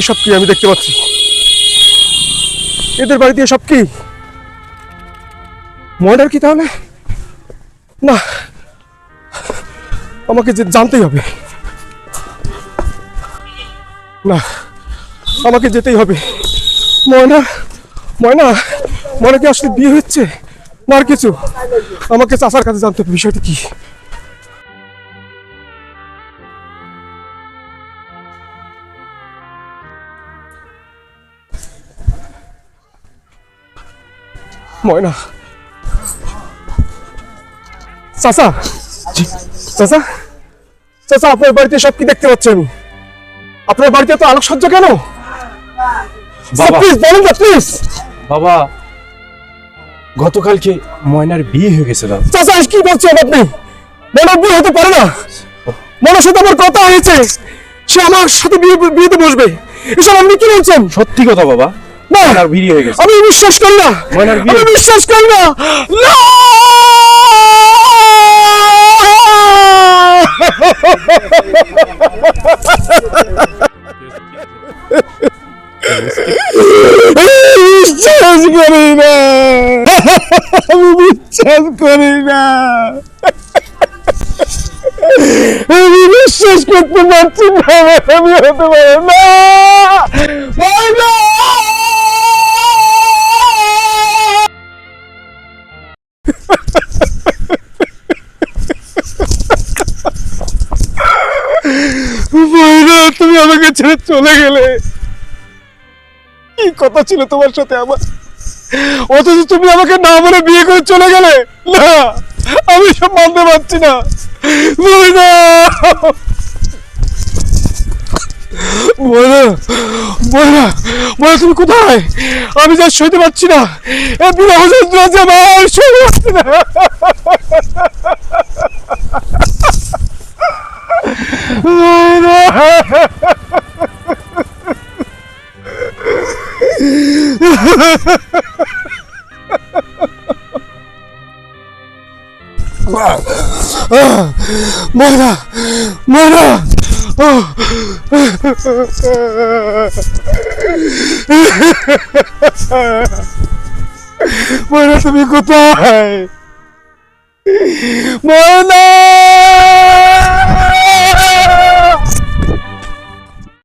এসব কি আমি দেখতে পাচ্ছি? এদের বাড়িতে এসব কি? ময়নার কি তাহলে? না, আমাকে যে জানতেই হবে। না, আমাকে যেতেই হবে। ময়না ময়না ময়না কি আসলে বিয়ে হচ্ছে? না আর কিছু। আমাকে চাচার কাছে জানতে হবে, বিষয়টা কি? ময়না। চাচা। চাচা। চাচা আপনার বাড়িতে সব কি দেখতে পাচ্ছি আমি আপনার বাড়িতে তো আলোকসজ্জা কেন। প্লিজ বলুন না প্লিজ বাবা গতকালকে ময়নার বিয়ে হয়ে গেছে দাদা চাচা কি বলছেন আপনি? মনের ভুল হতে পারে না? মনের সাথে আমার কথা হয়েছে। সে আমার সাথে বিয়ে বিয়েতে বসবে। এসব আপনি কি বলছেন? সত্যি কথা বাবা। ময়নার হয়ে গেছে। আমি বিশ্বাস করি না। ময়নার আমি বিশ্বাস করি না। না! বিশ্বাস করি না। আমি বিশ্বাস করি না। আমি বিশ্বাস করতে পারছি না। আমি হতে পারে না। আমাকে ছেড়ে চলে গেলে। কি কথা ছিল তোমার সাথে আমার? অথচ তুমি আমাকে না বলে বিয়ে করে চলে গেলে? না, আমি সব মানতে পারছি না। তুমি কোথায়? আমি যা সইতে পারছি না। এ পারছি না। ময়না ময়না ময়না তুমি কোথায় ময়না